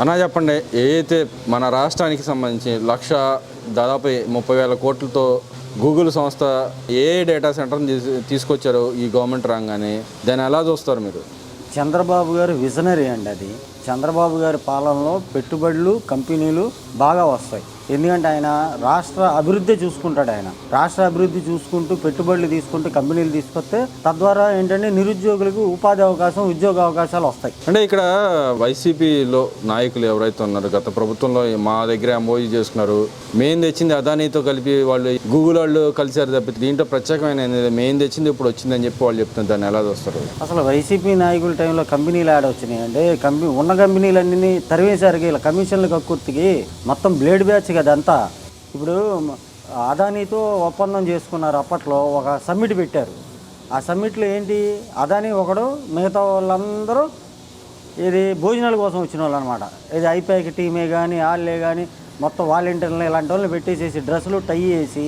అన్నా చెప్పండి ఏదైతే మన రాష్ట్రానికి సంబంధించి లక్ష దాదాపు ముప్పై వేల కోట్లతో గూగుల్ సంస్థ ఏ డేటా సెంటర్ని తీసు- తీసుకొచ్చారు ఈ గవర్నమెంట్ రాగానే దాన్ని ఎలా చూస్తారు మీరు? చంద్రబాబు గారు విజనరీ అండి అది. చంద్రబాబు గారి పాలనలో పెట్టుబడులు కంపెనీలు బాగా వస్తాయి. ఎందుకంటే ఆయన రాష్ట్ర అభివృద్ధి చూసుకుంటాడు ఆయన. రాష్ట్ర అభివృద్ధి చూసుకుంటూ పెట్టుబడులు తీసుకుంటూ కంపెనీలు తీసుకొస్తే తద్వారా ఏంటంటే నిరుద్యోగులకు ఉపాధి అవకాశం ఉద్యోగ అవకాశాలు వస్తాయి. అంటే ఇక్కడ వైసీపీలో నాయకులు ఎవరైతే ఉన్నారో గత ప్రభుత్వంలో మా దగ్గర ఎంఓఈ చేసుకున్నారు. మేము తెచ్చింది అదానీతో కలిపి వాళ్ళు గూగుల్ వాళ్ళు కలిసారు తప్పితే దీంట్లో ప్రత్యేకమైన. మేము తెచ్చింది ఇప్పుడు వచ్చిందని చెప్పి వాళ్ళు చెప్తున్నారు. దాన్ని ఎలా చూస్తారు? అసలు వైసీపీ నాయకుల టైంలో కంపెనీలు యాడ్ వచ్చినాయి. అంటే కంపెనీ ఉన్న కంపెనీలన్నీ తరివేశారు. ఇలా కమిషన్ల కక్కుర్తికి మొత్తం బ్లేడ్ బ్యాచ్ కదా అదంతా. ఇప్పుడు అదానీతో ఒప్పందం చేసుకున్నారు అప్పట్లో ఒక సమ్మిట్ పెట్టారు. ఆ సమ్మిట్లో ఏంటి? అదానీ ఒకడు మిగతా వాళ్ళందరూ ఇది భోజనాల కోసం వచ్చిన వాళ్ళు అనమాట ఇది ఐపాక్ టీమే కానీ వాళ్ళే కానీ మొత్తం వాలంటీర్లు ఇలాంటి వాళ్ళని పెట్టేసేసి డ్రెస్సులు టై వేసి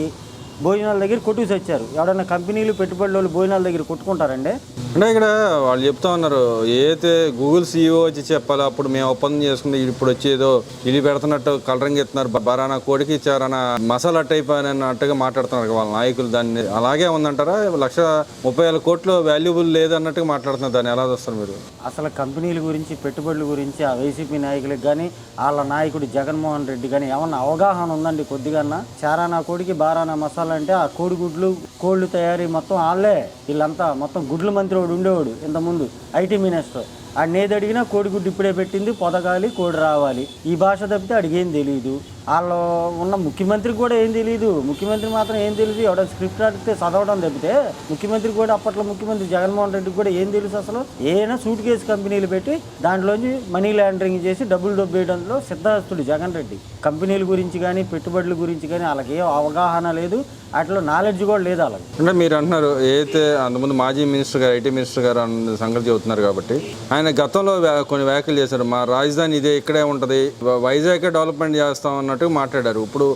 భోజనాల దగ్గర కొట్టుకు వచ్చారు. ఎవడన్నా కంపెనీలు పెట్టుబడుల వాళ్ళు భోజనాల దగ్గర కొట్టుకుంటారండి? అంటే ఇక్కడ వాళ్ళు చెప్తా ఉన్నారు ఏదైతే గూగుల్ సీఈఓ వచ్చి చెప్పాలో అప్పుడు మేము ఒప్పందం చేసుకుంది ఇప్పుడు వచ్చి ఏదో ఇల్లు పెడుతున్నట్టు కలరింగ్ ఇస్తున్నారు బ- బరానా కోడికి ఇచ్చారన్న మసాలా టైప్ అని అన్నట్టుగా మాట్లాడుతున్నారు వాళ్ళ నాయకులు దాన్ని. అలాగే ఉందంటారా? లక్ష ముప్పై వేల కోట్లు వాల్యుబుల్ లేదన్నట్టుగా మాట్లాడుతున్నారు దాన్ని ఎలా చూస్తారు మీరు? అసలు కంపెనీల గురించి పెట్టుబడుల గురించి ఆ వైసీపీ నాయకులకు కానీ వాళ్ళ నాయకుడు జగన్మోహన్ రెడ్డి కానీ ఏమన్నా అవగాహన ఉందండి కొద్దిగా చారానా కోడికి బారానా మసాలా చెప్పాలంటే ఆ కోడిగుడ్లు కోళ్ళు తయారీ మొత్తం వాళ్ళే వీళ్ళంతా మొత్తం గుడ్ల మంత్రి వాడు ఉండేవాడు ఇంతకుముందు ఐటీ మినిస్టర్. ఆడిని అడిగినా కోడిగుడ్డు ఇప్పుడే పెట్టింది పొదగాలి కోడి రావాలి. ఈ భాష తప్పితే అడిగేం తెలియదు వాళ్ళు ఉన్న ముఖ్యమంత్రికి కూడా ఏం తెలియదు ముఖ్యమంత్రి మాత్రం ఏం తెలియదు ఎవడో స్క్రిప్ట్ రాస్తే చదవడం తప్పితే ముఖ్యమంత్రి కూడా అప్పట్లో ముఖ్యమంత్రి జగన్మోహన్ రెడ్డికి కూడా ఏం తెలుసు అసలు? ఏమైనా సూట్ కేసు కంపెనీలు పెట్టి దాంట్లోంచి మనీ లాండరింగ్ చేసి డబ్బులు దొబ్బేయడంలో సిద్ధాస్తుడు జగన్ రెడ్డి. కంపెనీల గురించి కానీ పెట్టుబడుల గురించి కానీ వాళ్ళకి ఏ అవగాహన లేదు. వాటిలో నాలెడ్జ్ కూడా లేదు వాళ్ళకి అంటే మీరు అంటున్నారు ఏదైతే అంతకుముందు మాజీ మినిస్టర్ గారు ఐటీ మినిస్టర్ గారు అన్న సంగతి చెబుతున్నారు కాబట్టి ఆయన గతంలో కొన్ని వ్యాఖ్యలు చేశారు. మా రాజధాని ఇదే ఇక్కడే ఉంటుంది. వైజాగ్ డెవలప్మెంట్ చేస్తాం అన్నట్టు మాట్లాడారు. ఇప్పుడు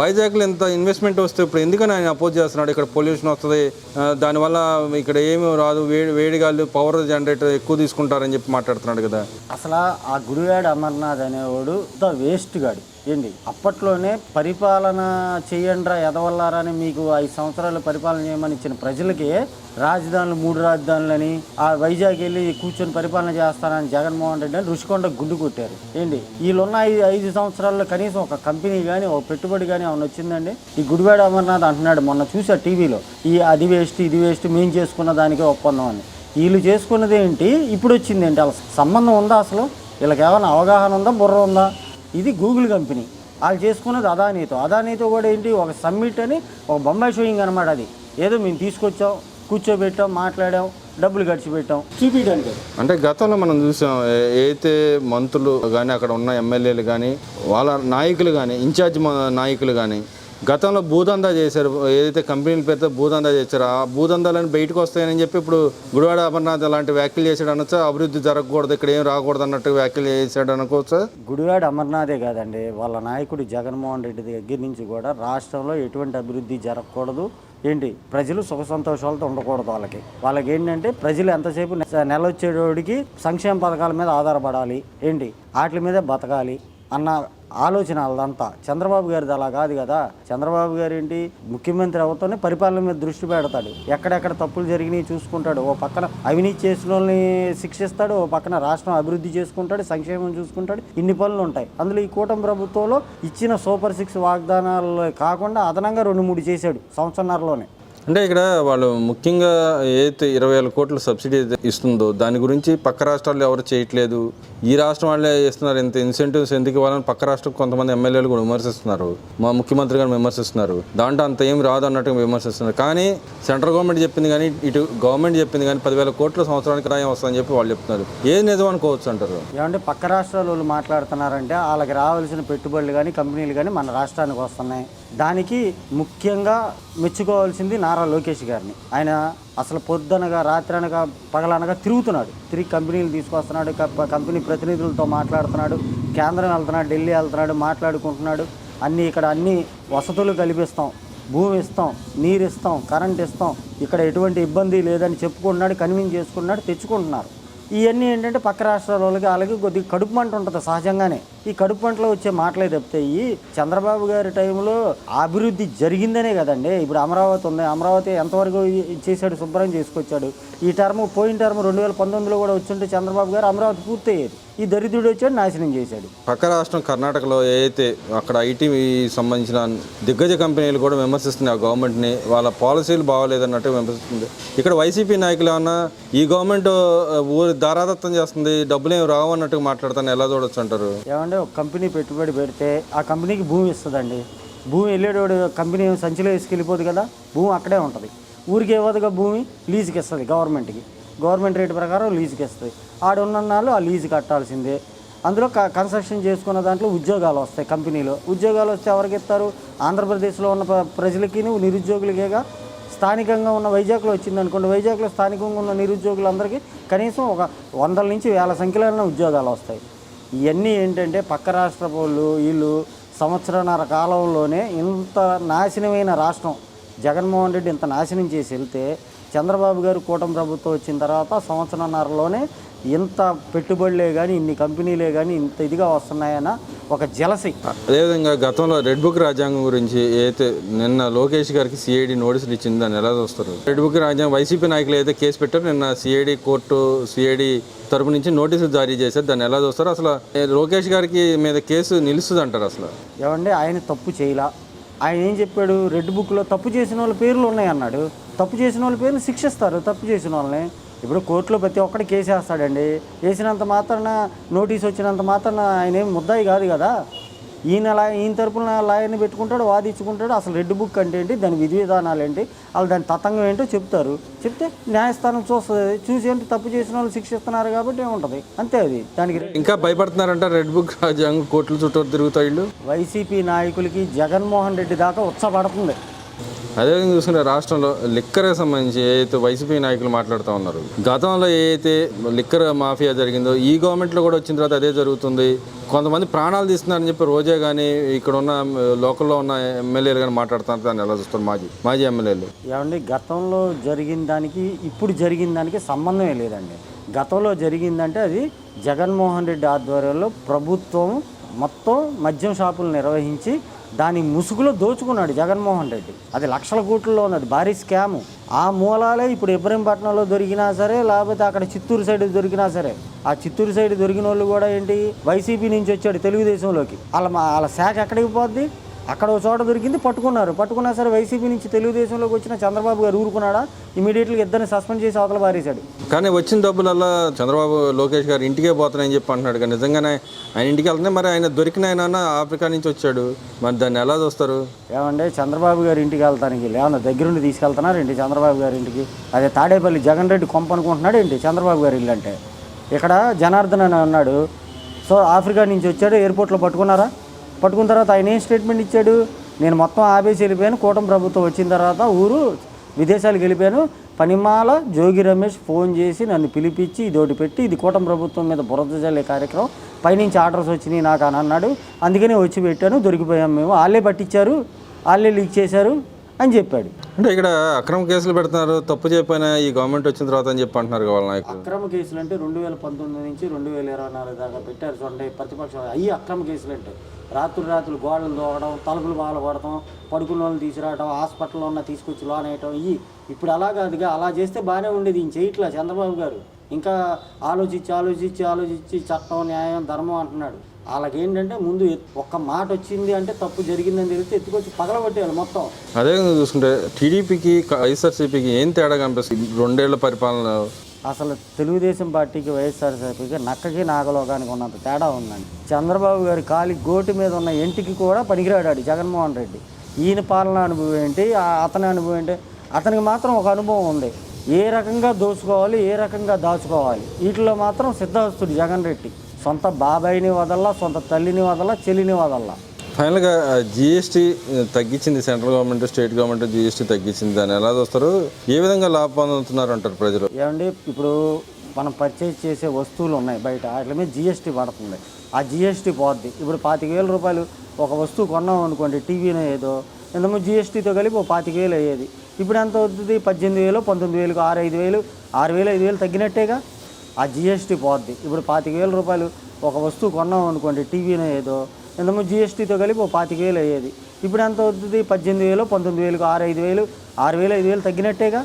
వైజాగ్లో ఇంత ఇన్వెస్ట్మెంట్ వస్తే ఇప్పుడు ఎందుకని ఆయన అపోజ్ చేస్తున్నాడు? ఇక్కడ పొల్యూషన్ వస్తుంది దానివల్ల ఇక్కడ ఏమి రాదు వేడి వేడిగాళ్ళు పవర్ జనరేటర్ ఎక్కువ తీసుకుంటారని చెప్పి మాట్లాడుతున్నాడు కదా. అసలు ఆ గుడివాడు అమర్నాథ్ అనేవాడు ద వేస్ట్ గాడు. ఏంటి? అప్పట్లోనే పరిపాలన చేయండిరా ఎదవల్లారా అని మీకు ఐదు సంవత్సరాలు పరిపాలన చేయమని ఇచ్చిన ప్రజలకి రాజధానులు మూడు రాజధానులని ఆ వైజాగ్ వెళ్ళి కూర్చొని పరిపాలన చేస్తానని జగన్మోహన్ రెడ్డి అని రుషికొండ గుడ్డు కొట్టారు. ఏంటి? వీళ్ళున్న ఐదు ఐదు సంవత్సరాల్లో కనీసం ఒక కంపెనీ కానీ ఒక పెట్టుబడి కానీ ఏమైనా వచ్చిందండి? ఈ గుడివాడ అమర్నాథ్ అంటున్నాడు మొన్న చూసా టీవీలో. ఈ అది వేస్ట్ ఇది వేస్ట్ మేము చేసుకున్న దానికే ఒప్పందం అని. వీళ్ళు చేసుకున్నది ఏంటి ఇప్పుడు వచ్చింది ఏంటి అసలు సంబంధం ఉందా అసలు? వీళ్ళకి ఏమైనా అవగాహన ఉందా? బుర్ర ఉందా? ఇది గూగుల్ కంపెనీ. వాళ్ళు చేసుకున్నది అదానీతో. అదానీతో కూడా ఏంటి? ఒక సమ్మిట్ అని ఒక బొంబాయి షోయింగ్ అనమాట అది. ఏదో మేము తీసుకొచ్చాం కూర్చోబెట్టాం మాట్లాడాం డబ్బులు ఖర్చు పెట్టాం. చూపించడానికి అంటే గతంలో మనం చూసాం ఏతే ఏదైతే మంత్రులు కానీ అక్కడ ఉన్న ఎమ్మెల్యేలు కానీ వాళ్ళ నాయకులు కానీ ఇన్ఛార్జ్ నాయకులు కానీ గతంలో భూదందా చేశారు. ఏదైతే కంపెనీల పేరుతో భూదందా చేశారో ఆ భూదందాలని బయటకు వస్తాయని చెప్పి ఇప్పుడు గుడివాడ అమర్నాథ్ అలాంటి వ్యాఖ్యలు చేశాడు అనొచ్చు. అభివృద్ధి జరగకూడదు ఇక్కడ ఏం రాకూడదు అన్నట్టు వ్యాఖ్యలు చేశాడు అనుకోవచ్చు. గుడివాడ అమర్నాథే కాదండి. వాళ్ళ నాయకుడు జగన్మోహన్ రెడ్డి దగ్గర నుంచి కూడా రాష్ట్రంలో ఎటువంటి అభివృద్ధి జరగకూడదు. ఏంటి? ప్రజలు సుఖ సంతోషాలతో ఉండకూడదు వాళ్ళకి. వాళ్ళకి ఏంటంటే ప్రజలు ఎంతసేపు నెలొచ్చేటోడికి నెల సంక్షేమ పథకాల మీద ఆధారపడాలి. ఏంటి? వాటి మీదే బతకాలి అన్న ఆలోచన వాళ్ళదంతా చంద్రబాబు గారిది అలా కాదు కదా. చంద్రబాబు గారు ఏంటి ముఖ్యమంత్రి అవుతానే పరిపాలన మీద దృష్టి పెడతాడు. ఎక్కడెక్కడ తప్పులు జరిగినాయి చూసుకుంటాడు. ఓ పక్కన అవినీతి చేసిన వాళ్ళని శిక్షిస్తాడు. ఓ పక్కన రాష్ట్రం అభివృద్ధి చేసుకుంటాడు. సంక్షేమం చూసుకుంటాడు. ఇన్ని పనులు ఉంటాయి. అందులో ఈ కూటమి ప్రభుత్వంలో ఇచ్చిన సూపర్ సిక్స్ వాగ్దానాలు కాకుండా అదనంగా రెండు మూడు చేశాడు సంవత్సరంన్నరలోనే. అంటే ఇక్కడ వాళ్ళు ముఖ్యంగా ఏదైతే ఇరవై వేల కోట్ల సబ్సిడీ ఇస్తుందో దాని గురించి పక్క రాష్ట్రాల్లో ఎవరు చేయట్లేదు. ఈ రాష్ట్రం వాళ్ళే ఇస్తున్నారు ఇంత ఇన్సెంటివ్స్ ఎందుకు ఇవ్వాలని పక్క రాష్ట్రం కొంతమంది ఎమ్మెల్యేలు కూడా విమర్శిస్తున్నారు. మా ముఖ్యమంత్రి గారు విమర్శిస్తున్నారు. దాంట్లో అంత ఏం రాదు అన్నట్టుగా విమర్శిస్తున్నారు. కానీ సెంట్రల్ గవర్నమెంట్ చెప్పింది కానీ ఇటు గవర్నమెంట్ చెప్పింది కానీ పదివేల కోట్ల సంవత్సరానికి రాయం వస్తుందని చెప్పి వాళ్ళు చెప్తున్నారు. ఏది నిజం అనుకోవచ్చు అంటారు? ఏమంటే పక్క రాష్ట్రాల వాళ్ళు మాట్లాడుతున్నారంటే వాళ్ళకి రావాల్సిన పెట్టుబడులు కానీ కంపెనీలు కానీ మన రాష్ట్రానికి వస్తున్నాయి. దానికి ముఖ్యంగా మెచ్చుకోవాల్సింది నారా లోకేష్ గారిని. ఆయన అసలు పొద్దునగా రాత్రి అనగా పగలనగా తిరుగుతున్నాడు. తిరిగి కంపెనీలు తీసుకొస్తున్నాడు కంపెనీ ప్రతినిధులతో మాట్లాడుతున్నాడు కేంద్రం వెళ్తున్నాడు ఢిల్లీ వెళ్తున్నాడు మాట్లాడుకుంటున్నాడు. అన్నీ ఇక్కడ అన్ని వసతులు కల్పిస్తాం. భూమి ఇస్తాం నీరు ఇస్తాం కరెంట్ ఇస్తాం. ఇక్కడ ఎటువంటి ఇబ్బంది లేదని చెప్పుకుంటున్నాడు కన్విన్స్ చేసుకుంటున్నాడు తెచ్చుకుంటున్నారు. ఇవన్నీ ఏంటంటే పక్క రాష్ట్రాల వాళ్ళకి అలాగే కొద్దిగా కడుపు మంట ఉంటుంది సహజంగానే. ఈ కడుపు మంటలో వచ్చే మాటలే తప్పితే ఈ చంద్రబాబు గారి టైంలో అభివృద్ధి జరిగిందనే కదండి. ఇప్పుడు అమరావతి ఉంది. అమరావతి ఎంతవరకు చేశాడు శుభ్రం చేసుకొచ్చాడు. ఈ టర్మ్ పోయిన టర్మ్ రెండు వేల పంతొమ్మిదిలో కూడా వచ్చింటే చంద్రబాబు గారు అమరావతి పూర్తయ్యేది. ఈ దరిద్రుడు వచ్చాడు నాశనం చేశాడు. పక్క రాష్ట్రం కర్ణాటకలో ఏదైతే అక్కడ ఐటీ సంబంధించిన దిగ్గజ కంపెనీలు కూడా విమర్శిస్తున్నాయి ఆ గవర్నమెంట్ని వాళ్ళ పాలసీలు బాగోలేదన్నట్టు విమర్శిస్తుంది. ఇక్కడ వైసీపీ నాయకులు ఏమన్నా ఈ గవర్నమెంట్ ఊరి దారాదత్తం చేస్తుంది డబ్బులు ఏమి రావు అన్నట్టుగా మాట్లాడతాను ఎలా చూడొచ్చు అంటారు? ఏమంటే ఒక కంపెనీ పెట్టుబడి పెడితే ఆ కంపెనీకి భూమి ఇస్తుందండి. భూమి వెళ్ళేటోడు కంపెనీ సంచిలో వేసుకెళ్ళిపోదు కదా భూమి అక్కడే ఉంటుంది. ఊరికి ఇవ్వదుగా భూమి లీజుకి ఇస్తుంది గవర్నమెంట్కి. గవర్నమెంట్ రేటు ప్రకారం లీజుకి ఇస్తుంది ఆడ ఉన్న నాళ్ళు ఆ లీజు కట్టాల్సిందే. అందులో క కన్స్ట్రక్షన్ చేసుకున్న దాంట్లో ఉద్యోగాలు వస్తాయి కంపెనీలో. ఉద్యోగాలు వస్తే ఎవరికి ఇస్తారు? ఆంధ్రప్రదేశ్లో ఉన్న ప్ర- ప్రజలకి నిరుద్యోగులకేగా స్థానికంగా ఉన్న వైజాగ్లో వచ్చింది అనుకోండి వైజాగ్లో స్థానికంగా ఉన్న నిరుద్యోగులందరికీ కనీసం ఒక వందల నుంచి వేల సంఖ్యలో ఉద్యోగాలు వస్తాయి. ఇవన్నీ ఏంటంటే పక్క రాష్ట్ర వాళ్ళు వీళ్ళు సంవత్సరన్నర కాలంలోనే ఇంత నాశనమైన రాష్ట్రం. జగన్మోహన్ రెడ్డి ఇంత నాశనం చేసి వెళ్తే చంద్రబాబు గారు కూటమి ప్రభుత్వం వచ్చిన తర్వాత సంవత్సరన్నరలోనే ఇంత పెట్టుబడులే కానీ ఇన్ని కంపెనీలే కానీ ఇంత ఇదిగా వస్తున్నాయన్న ఒక జలసి. అదేవిధంగా గతంలో రెడ్ బుక్ రాజ్యాంగం గురించి ఏదైతే నిన్న లోకేష్ గారికి సిఐడి నోటీసులు ఇచ్చింది దాన్ని ఎలా చూస్తారు? రెడ్ బుక్ రాజ్యాంగం వైసీపీ నాయకులు ఏదైతే కేసు పెట్టారో నిన్న సిఐడి కోర్టు సిఐడి తరపు నుంచి నోటీసులు జారీ చేశారు. దాన్ని ఎలా చూస్తారు? అసలు లోకేష్ గారికి మీద కేసు నిలుస్తుంది అంటారు అసలు? ఏమంటే ఆయన తప్పు చేయలా. ఆయన ఏం చెప్పాడు? రెడ్ బుక్లో తప్పు చేసిన వాళ్ళ పేర్లు ఉన్నాయి అన్నాడు తప్పు చేసిన వాళ్ళ పేర్లు శిక్షిస్తారు తప్పు చేసిన వాళ్ళని. ఇప్పుడు కోర్టులో ప్రతి ఒక్కటి కేసు వేస్తాడండి వేసినంత మాత్రాన నోటీస్ వచ్చినంత మాత్రాన ఆయన ఏం ముద్దాయి కాదు కదా. ఈయన లా ఈయన తరపున లాయర్ని పెట్టుకుంటాడు వాదించుకుంటాడు. అసలు రెడ్ బుక్ అంటే ఏంటి? దాని విధి విధానాలు ఏంటి? వాళ్ళు దాని తతంగం ఏంటో చెప్తారు. చెప్తే న్యాయస్థానం చూస్తుంది. చూసి ఏంటి తప్పు చేసిన వాళ్ళు శిక్షిస్తున్నారు కాబట్టి ఏముంటుంది? అంతే అది. దానికి ఇంకా భయపడుతున్నారంట రెడ్ బుక్ రాజ్యాంగం కోర్టుల చుట్టూ తిరుగుతాయి వైసీపీ నాయకులకి జగన్మోహన్ రెడ్డి దాకా ఉత్సపడుతుంది అదేవిధంగా చూసుకుంటే రాష్ట్రంలో లిక్కర్కి సంబంధించి ఏదైతే వైసీపీ నాయకులు మాట్లాడుతూ ఉన్నారు గతంలో ఏదైతే లిక్కర్ మాఫియా జరిగిందో ఈ గవర్నమెంట్లో కూడా వచ్చిన తర్వాత అదే జరుగుతుంది. కొంతమంది ప్రాణాలు తీస్తున్నారని చెప్పి రోజే కానీ ఇక్కడ ఉన్న లోకల్లో ఉన్న ఎమ్మెల్యేలు కానీ మాట్లాడుతున్నారు. దాన్ని ఎలా చూస్తారు మాజీ మాజీ ఎమ్మెల్యేలు? ఏమండి గతంలో జరిగిన దానికి ఇప్పుడు జరిగిన దానికి సంబంధమే లేదండి. గతంలో జరిగిందంటే అది జగన్మోహన్ రెడ్డి ఆధ్వర్యంలో ప్రభుత్వం మొత్తం మద్యం షాపులు నిర్వహించి దాని ముసుగులో దోచుకున్నాడు జగన్మోహన్ రెడ్డి. అది లక్షల కోట్లలో ఉన్నది. భారీ స్కాము. ఆ మూలాలే ఇప్పుడు ఇబ్రహీంపట్నంలో దొరికినా సరే లేకపోతే అక్కడ చిత్తూరు సైడ్ దొరికినా సరే. ఆ చిత్తూరు సైడ్ దొరికిన వాళ్ళు కూడా ఏంటి? వైసీపీ నుంచి వచ్చాడు తెలుగుదేశంలోకి. వాళ్ళ మా- వాళ్ళ శాఖ ఎక్కడికి పోద్ది? అక్కడ ఒక చోట దొరికింది పట్టుకున్నారు. పట్టుకున్నా సరే వైసీపీ నుంచి తెలుగుదేశంలోకి వచ్చిన చంద్రబాబు గారు ఊరుకున్నాడా? ఇమీడియట్గా ఇద్దరిని సస్పెండ్ చేసి అవతల పారేశాడు. కానీ వచ్చిన డబ్బులల్లా చంద్రబాబు లోకేష్ గారు ఇంటికే పోతున్నాయని చెప్పి అంటున్నాడు కానీ నిజంగానే ఆయన ఇంటికి వెళ్తే మరి ఆయన దొరికిన ఆయన ఆఫ్రికా నుంచి వచ్చాడు. మరి దాన్ని ఎలా చూస్తారు? ఏమంటే చంద్రబాబు గారి ఇంటికి వెళ్తానికి ఏమన్నా దగ్గరుండి తీసుకెళ్తున్నారు ఏంటి చంద్రబాబు గారి ఇంటికి? అదే తాడేపల్లి జగన్ రెడ్డి కొంప అనుకుంటున్నాడు ఏంటి చంద్రబాబు గారి ఇల్లు అంటే? ఇక్కడ జనార్దన్ అని అన్నాడు. సో ఆఫ్రికా నుంచి వచ్చాడు ఎయిర్పోర్ట్లో పట్టుకున్నారా? పట్టుకున్న తర్వాత ఆయన ఏం స్టేట్మెంట్ ఇచ్చాడు? నేను మొత్తం ఆపేసి వెళ్ళిపోయాను. కూటమి ప్రభుత్వం వచ్చిన తర్వాత ఊరు విదేశాలకు వెళ్ళిపోయాను. పనిమాల జోగి రమేష్ ఫోన్ చేసి నన్ను పిలిపించి ఇదోటి పెట్టి ఇది కూటమి ప్రభుత్వం మీద బురద జల్లే కార్యక్రమం. పైనుంచి ఆర్డర్స్ వచ్చినాయి నాకు అని అన్నాడు. అందుకనే వచ్చి పెట్టాను. దొరికిపోయాం మేము. వాళ్ళే పట్టించారు. వాళ్ళే లీక్ చేశారు. అని చెప్పాడు. అంటే ఇక్కడ అక్రమ కేసులు పెడుతున్నారు తప్పు చెప్పిన ఈ గవర్నమెంట్ వచ్చిన తర్వాత అని చెప్పి అంటున్నారు వాళ్ళ నాయకులు. అక్రమ కేసులు అంటే రెండు వేల పంతొమ్మిది నుంచి రెండు వేల ఇరవై నాలుగు దాకా పెట్టారు చూడండి ప్రతిపక్షం అయ్యి అక్రమ కేసులు అంటే రాత్రులు రాత్రులు గోడలు దోవడం తలుపులు బాగా పడటం పడుకున్న వాళ్ళని తీసుకురావడం హాస్పిటల్లో ఉన్న తీసుకొచ్చి లోన్ వేయటం ఇవి ఇప్పుడు అలా కాదుగా అలా చేస్తే బాగానే ఉండేది ఈయన చేయట్లా చంద్రబాబు గారు. ఇంకా ఆలోచించి ఆలోచించి ఆలోచించి చట్టం న్యాయం ధర్మం అంటున్నాడు. వాళ్ళకి ఏంటంటే ముందు ఒక్క మాట వచ్చింది అంటే తప్పు జరిగిందని తెలిస్తే ఎత్తుకొచ్చి పగలగొట్టేయాలి మొత్తం. అదే చూసుకుంటే టీడీపీకి వైఎస్ఆర్సీపీకి ఏం తేడా కనిపిస్తుంది? రెండేళ్ళ పరిపాలన. అసలు తెలుగుదేశం పార్టీకి వైఎస్ఆర్సీపీకి నక్కకి నాగలోకానికి ఉన్నంత తేడా ఉందండి. చంద్రబాబు గారి కాలి గోటు మీద ఉన్న ఇంటికి కూడా పనికిరాడాడు జగన్మోహన్ రెడ్డి. ఈయన పాలన అనుభవం ఏంటి? అతని అనుభవం ఏంటి? అతనికి మాత్రం ఒక అనుభవం ఉంది. ఏ రకంగా దోచుకోవాలి ఏ రకంగా దాచుకోవాలి? వీటిలో మాత్రం సిద్ధహస్తుడు జగన్ రెడ్డి. సొంత బాబాయిని వదల్లా సొంత తల్లిని వదల్లా చెల్లిని వదల్లా. ఫైనల్గా జిఎస్టీ తగ్గించింది central government state government GST తగ్గించింది దాన్ని. ఎలా చూస్తారు? ఏ విధంగా లాభం పొందుతున్నారు అంటారు ప్రజలు? ఏమండి ఇప్పుడు మనం పర్చేజ్ చేసే వస్తువులు ఉన్నాయి బయట. వాటి మీద జిఎస్టీ పడుతుంది. ఆ జిఎస్టీ పోద్ది. ఇప్పుడు పాతిక వేల రూపాయలు ఒక వస్తువు కొన్నాం అనుకోండి టీవీనో ఏదో ఇంతకుముందు జిఎస్టీతో కలిపి ఒక పాతిక వేలు అయ్యేది. ఇప్పుడు ఎంత అవుతుంది? పద్దెనిమిది వేలు పంతొమ్మిది వేలకు ఆరు ఐదు వేలు ఆరు వేలు ఐదు వేలు తగ్గినట్టేగా? ఆ జిఎస్టీ పోద్ది. ఇప్పుడు పాతిక వేల రూపాయలు ఒక వస్తువు కొన్నాం అనుకోండి టీవీనో ఏదో ఇంతకుముందు జిఎస్టీతో కలిపి ఒక పాతిక వేలు అయ్యేది. ఇప్పుడు ఎంత అవుతుంది? పద్దెనిమిది వేలు పంతొమ్మిది వేలు ఆరు ఐదు వేలు ఆరు వేలు ఐదు వేలు తగ్గినట్టేగా?